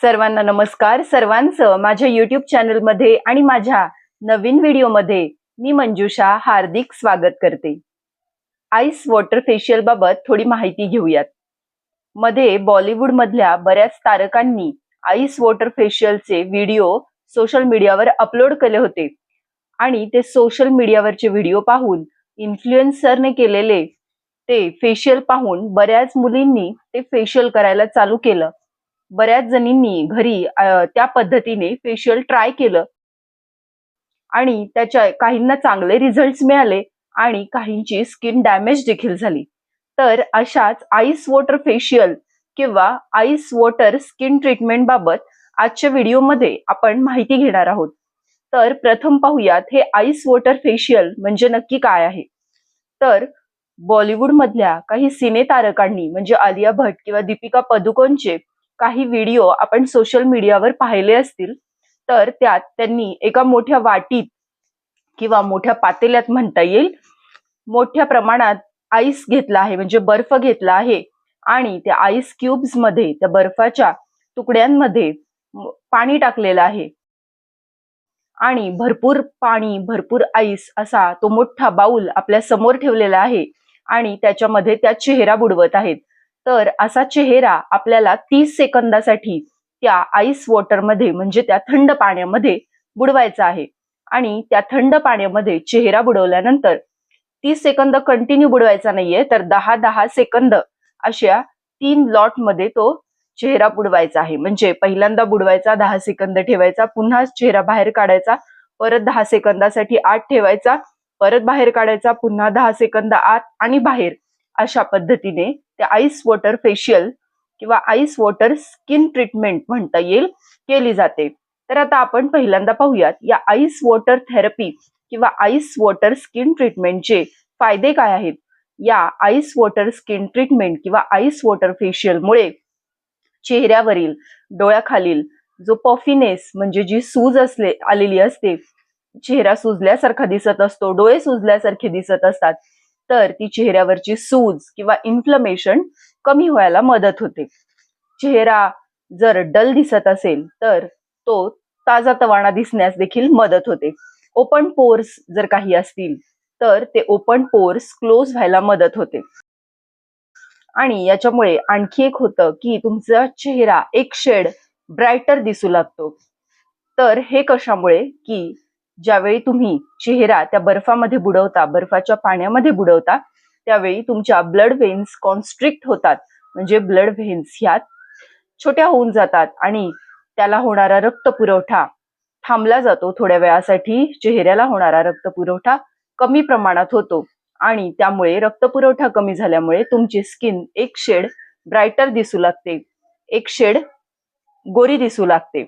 सर्वांना नमस्कार. सर्वांचं माझ्या युट्यूब चॅनलमध्ये आणि माझ्या नवीन व्हिडिओमध्ये मी मंजुषा हार्दिक स्वागत करते. आईस वॉटर फेशियल बाबत थोडी माहिती घेऊयात. मध्ये बॉलिवूड मधल्या बऱ्याच तारकांनी आईस वॉटर फेशियलचे व्हिडिओ सोशल मीडियावर अपलोड केले होते. आणि ते सोशल मीडियावरचे व्हिडिओ पाहून इन्फ्लुएन्सरने केलेले ते फेशियल पाहून बऱ्याच मुलींनी ते फेशियल करायला चालू केलं. बऱ्याच जणींनी घरी त्या पद्धतीने फेशियल ट्राय केलं. आणि त्याच्या काहींना चांगले रिझल्ट मिळाले आणि काहींची स्किन डॅमेज देखील झाली. तर अशाच आईस वॉटर फेशियल किंवा आईस वॉटर स्किन ट्रीटमेंट बाबत आजच्या व्हिडिओमध्ये आपण माहिती घेणार आहोत. तर प्रथम पाहूयात हे आईस वॉटर फेशियल म्हणजे नक्की काय आहे? तर बॉलिवूड मधल्या काही सिने तारकांनी म्हणजे आलिया भट किंवा दीपिका पदुकोणचे काही व्हिडिओ आपण सोशल मीडियावर पाहिले असतील तर त्यात त्यांनी एका मोठ्या वाटीत किंवा मोठ्या पातेल्यात म्हणता येईल मोठ्या प्रमाणात आईस घेतला आहे म्हणजे बर्फ घेतला आहे. आणि त्या आईस क्यूब्समध्ये त्या बर्फाच्या तुकड्यांमध्ये पाणी टाकलेलं आहे. आणि भरपूर पाणी भरपूर आईस असा तो मोठा बाऊल आपल्यासमोर ठेवलेला आहे. आणि त्याच्यामध्ये त्या चेहरा बुडवत आहेत. तर असा चेहरा आपल्याला तीस सेकंदासाठी त्या आईस वॉटरमध्ये म्हणजे त्या थंड पाण्यामध्ये बुडवायचा आहे. आणि त्या थंड पाण्यामध्ये चेहरा बुडवल्यानंतर तीस सेकंद कंटिन्यू बुडवायचा नाहीये तर दहा दहा सेकंद अशा तीन लॉटमध्ये तो चेहरा बुडवायचा आहे. म्हणजे पहिल्यांदा बुडवायचा दहा सेकंद ठेवायचा पुन्हा चेहरा बाहेर काढायचा परत दहा सेकंदासाठी आत ठेवायचा परत बाहेर काढायचा पुन्हा दहा सेकंद आत आणि बाहेर. अशा पद्धतीने ते आईस वॉटर फेशियल किंवा आईस वॉटर स्किन ट्रीटमेंट म्हणता येईल केली जाते. तर आता आपण पहिल्यांदा पाहूयात या आईस वॉटर थेरपी किंवा आईस वॉटर स्किन ट्रीटमेंटचे फायदे काय आहेत? या आईस वॉटर स्किन ट्रीटमेंट किंवा आईस वॉटर फेशियलमुळे चेहऱ्यावरील डोळ्याखालील जो पफिनेस म्हणजे जी सूज असले आलेली असते चेहरा सुजल्यासारखा दिसत असतो डोळे सुजल्यासारखे दिसत असतात तर ती चेहऱ्यावरची सूज किंवा इन्फ्लमेशन कमी व्हायला मदत होते. चेहरा जर डल दिसत असेल तर तो ताजा तवाणा दिसण्यास देखील मदत होते. ओपन पोर्स जर काही असतील तर ते ओपन पोर्स क्लोज व्हायला मदत होते. आणि याच्यामुळे आणखी एक होतं की तुमचा चेहरा एक शेड ब्राईटर दिसू लागतो. तर हे कशामुळे? की ज्यावेळी तुम्ही चेहरा त्या बर्फामध्ये बुडवता बर्फाच्या पाण्यामध्ये बुडवता त्यावेळी तुमच्या ब्लड व्हेन्स कॉन्स्ट्रिक्ट होतात. म्हणजे ब्लड व्हेन्स ह्यात छोट्या होऊन जातात आणि त्याला होणारा रक्त पुरवठा थांबला जातो. थोड्या वेळासाठी चेहऱ्याला होणारा रक्त पुरवठा कमी प्रमाणात होतो आणि त्यामुळे रक्तपुरवठा कमी झाल्यामुळे तुमची स्किन एक शेड ब्राईटर दिसू लागते. एक शेड गोरी दिसू लागते.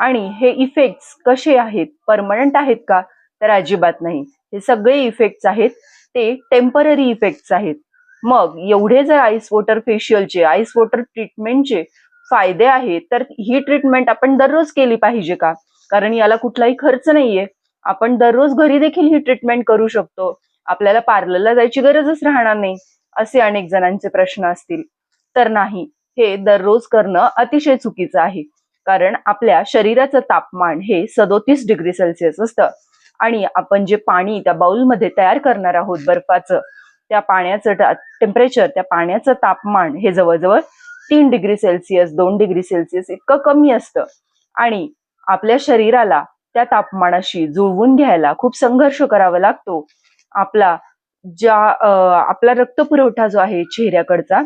आणि हे इफेक्ट्स कसे आहेत परमनंट आहेत का तर अजिबात नाही. हे सगळे इफेक्ट्स आहेत ते टेंपररी इफेक्ट्स आहेत. मग एवढे जर आईस वॉटर फेशियलचे आईस वॉटर ट्रीटमेंटचे फायदे आहेत तर ही ट्रीटमेंट आपण दररोज केली पाहिजे का? कारण याला कुठलाही खर्च नाहीये. आपण दररोज घरी देखील ही ट्रीटमेंट करू शकतो. आपल्याला पार्लरला जायची गरजच राहणार नाही असे अनेक जणांचे प्रश्न असतील. तर नाही हे दररोज करणं अतिशय चुकीचं आहे. कारण आपल्या शरीराचं तापमान हे सदोतीस डिग्री सेल्सिअस असतं. आणि आपण जे पाणी त्या बाउलमध्ये तयार करणार आहोत बर्फाचं त्या पाण्याचं टेम्परेचर त्या पाण्याचं तापमान हे जवळजवळ तीन डिग्री सेल्सिअस दोन डिग्री सेल्सिअस इतकं कमी असतं. आणि आपल्या शरीराला त्या तापमानाशी जुळवून घ्यायला खूप संघर्ष करावा लागतो. आपला ज्या आपला रक्तपुरवठा जो आहे चेहऱ्याकडचा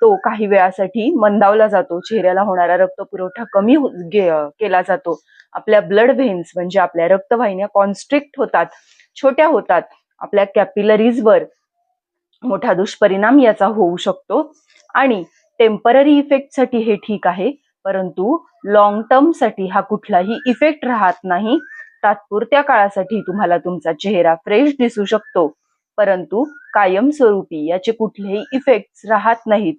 तो काही वेळासाठी मंदावला जातो. चेहऱ्याला होणारा रक्तपुरवठा कमी हो- गे- केला जातो. आपल्या ब्लड व्हेन्स म्हणजे आपल्या रक्तवाहिन्या कॉन्स्ट्रिक्ट होतात छोट्या होतात. आपल्या कॅपिलरीजवर मोठा दुष्परिणाम याचा होऊ शकतो. आणि टेंपररी इफेक्टसाठी हे ठीक आहे परंतु लॉंग टर्मसाठी हा कुठलाही इफेक्ट राहत नाही. तात्पुरत्या काळासाठी तुम्हाला तुमचा चेहरा फ्रेश दिसू शकतो. परंतु कायमस्वरूपी याचे कुठलेही इफेक्ट राहत नाहीत.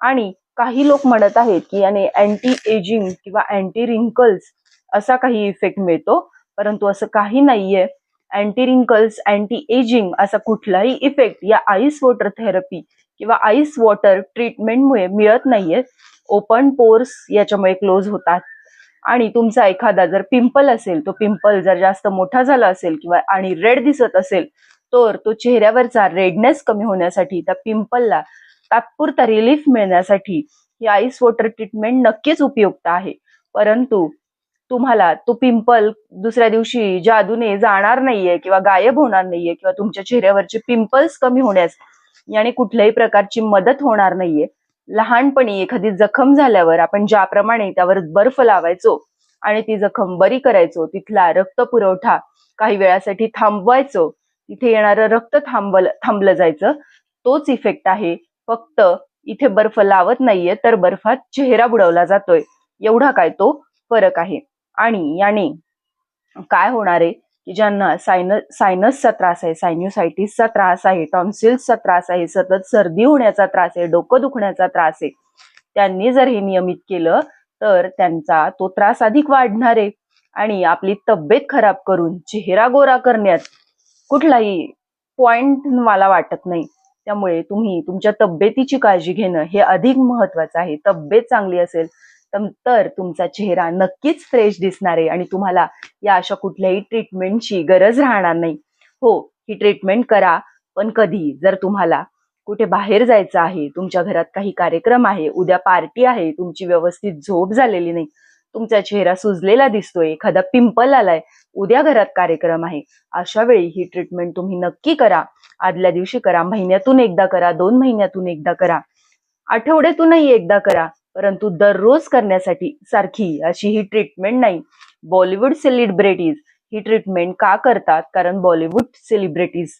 आणि काही लोक म्हणत आहेत की याने अँटी एजिंग किंवा अँटी रिंकल्स असा काही इफेक्ट मिळतो परंतु असं काही नाहीये. अँटी रिंकल्स अँटी एजिंग असा कुठलाही इफेक्ट या आईस वॉटर थेरपी किंवा आईस वॉटर ट्रीटमेंटमुळे मिळत नाहीये. ओपन पोर्स याच्यामुळे क्लोज होतात. आणि तुमचा एखादा जर पिंपल असेल तो पिंपल जर जास्त मोठा झाला असेल किंवा आणि रेड दिसत असेल तर तो चेहऱ्यावरचा रेडनेस कमी होण्यासाठी त्या पिंपलला तात्पुरता रिलीफ मिळण्यासाठी ही आईस वॉटर ट्रीटमेंट नक्कीच उपयुक्त आहे. परंतु तुम्हाला तो पिंपल दुसऱ्या दिवशी जादूने जाणार नाहीये किंवा गायब होणार नाहीये किंवा तुमच्या चेहऱ्यावरचे पिंपल्स कमी होण्यास याने कुठल्याही प्रकारची मदत होणार नाहीये. लहानपणी एखादी जखम झाल्यावर आपण ज्याप्रमाणे त्यावर बर्फ लावायचो आणि ती जखम बरी करायचो तिथला रक्त पुरवठा काही वेळासाठी थांबवायचो तिथे येणारं रक्त थांबल थांबलं जायचं. तोच इफेक्ट आहे. फक्त इथे बर्फ लावत नाहीये तर बर्फात चेहरा बुडवला जातोय. एवढा काय तो फरक आहे. आणि याने काय होणार आहे की ज्यांना सायन सायनसचा त्रास आहे सायन्युसायटिसचा त्रास आहे टॉन्सिल्सचा त्रास आहे सतत सर्दी होण्याचा त्रास आहे डोकं दुखण्याचा त्रास आहे त्यांनी जर हे नियमित केलं तर त्यांचा तो त्रास अधिक वाढणार आहे. आणि आपली तब्येत खराब करून चेहरा गोरा करण्यात कुठलाही पॉइंट मला वाटत नाही. त्यामुळे तुम्ही तुमच्या तब्येतीची काळजी घेणं हे अधिक महत्वाचं आहे. तब्येत चांगली असेल तर तुमचा चेहरा नक्कीच फ्रेश दिसणार आहे आणि तुम्हाला या अशा कुठल्याही ट्रीटमेंटची गरज राहणार नाही. हो ही ट्रीटमेंट करा पण कधी जर तुम्हाला कुठे बाहेर जायचं आहे तुमच्या घरात काही कार्यक्रम आहे उद्या पार्टी आहे तुमची व्यवस्थित झोप झालेली नाही तुमचा चेहरा सुजलेला दिसतोय एखादा पिंपल आलाय उद्या घरात कार्यक्रम आहे. अशा वेळी ही ट्रीटमेंट तुम्ही नक्की करा. आदल्या दिवशी करा महिन्यातून एकदा करा दोन महिन्यातून एकदा करा. आठवड्यातूनही एकदा करा परंतु दररोज करण्यासाठी सारखी अशी ही ट्रीटमेंट नाही. बॉलिवूड सेलिब्रिटीज ही ट्रीटमेंट का करतात? कारण बॉलिवूड सेलिब्रिटीज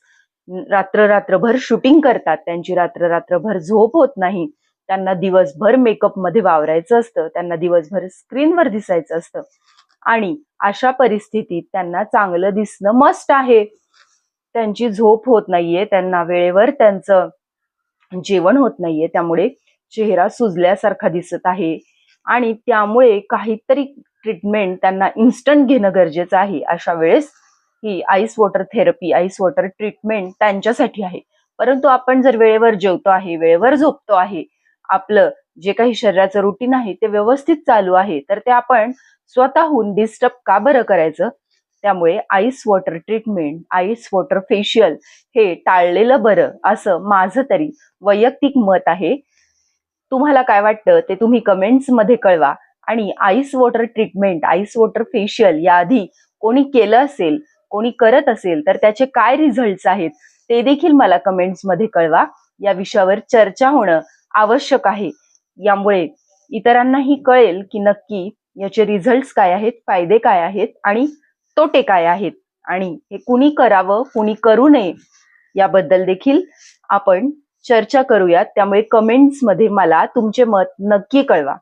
रात्र रात्रभर शूटिंग करतात. त्यांची रात्र रात्रभर झोप होत नाही. त्यांना दिवसभर मेकअपमध्ये वावरायचं असतं त्यांना दिवसभर स्क्रीनवर दिसायचं असतं. आणि अशा परिस्थितीत त्यांना चांगलं दिसणं मस्ट आहे. त्यांची झोप होत नाहीये त्यांना वेळेवर त्यांचं जेवण होत नाहीये त्यामुळे चेहरा सुजल्यासारखा दिसत आहे. आणि त्यामुळे काहीतरी ट्रीटमेंट त्यांना इन्स्टंट घेणं गरजेचं आहे. अशा वेळेस ही ice water therapy ice water treatment त्यांच्यासाठी आहे. परंतु आपण जर वेळेवर जेवतो आहे वेळेवर झोपतो आहे आपलं जे काही शरीराचं रुटीन आहे ते व्यवस्थित चालू आहे तर ते आपण स्वतःहून डिस्टर्ब का बरं करायचं? त्यामुळे ice water treatment ice water facial हे टाळलेलं बरं असं माझं तरी वैयक्तिक मत आहे. तुम्हाला काय वाटतं ते तुम्ही कमेंट्समध्ये कळवा. आणि ice water treatment ice water facial याआधी कोणी केलं असेल कोणी करत असेल तर त्याचे काय रिझल्ट्स आहेत ते देखील मला कमेंट्समध्ये कळवा. या विषयावर चर्चा होणं आवश्यक आहे. यामुळे इतरांनाही कळेल की नक्की याचे रिझल्ट्स काय आहेत फायदे काय आहेत आणि तोटे काय आहेत. आणि हे कुणी करावं कुणी करू नये याबद्दल देखील आपण चर्चा करूयात. त्यामुळे कमेंट्समध्ये मला तुमचे मत नक्की कळवा.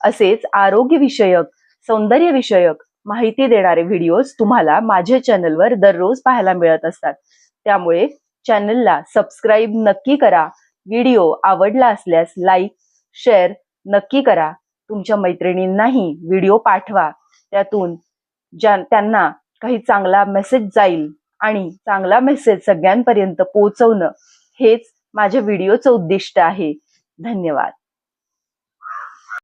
असेच आरोग्य विषयक सौंदर्य विषयक माहिती देणारे व्हिडिओज तुम्हाला माझ्या चॅनलवर दररोज पाहायला मिळत असतात. त्यामुळे चॅनलला सबस्क्राईब नक्की करा. व्हिडिओ आवडला असल्यास लाईक शेअर नक्की करा. तुमच्या मैत्रिणींनाही व्हिडिओ पाठवा. त्यातून ज्या त्यांना काही चांगला मेसेज जाईल आणि चांगला मेसेज सगळ्यांपर्यंत पोहोचवणं हेच माझ्या व्हिडिओचं उद्दिष्ट आहे. धन्यवाद.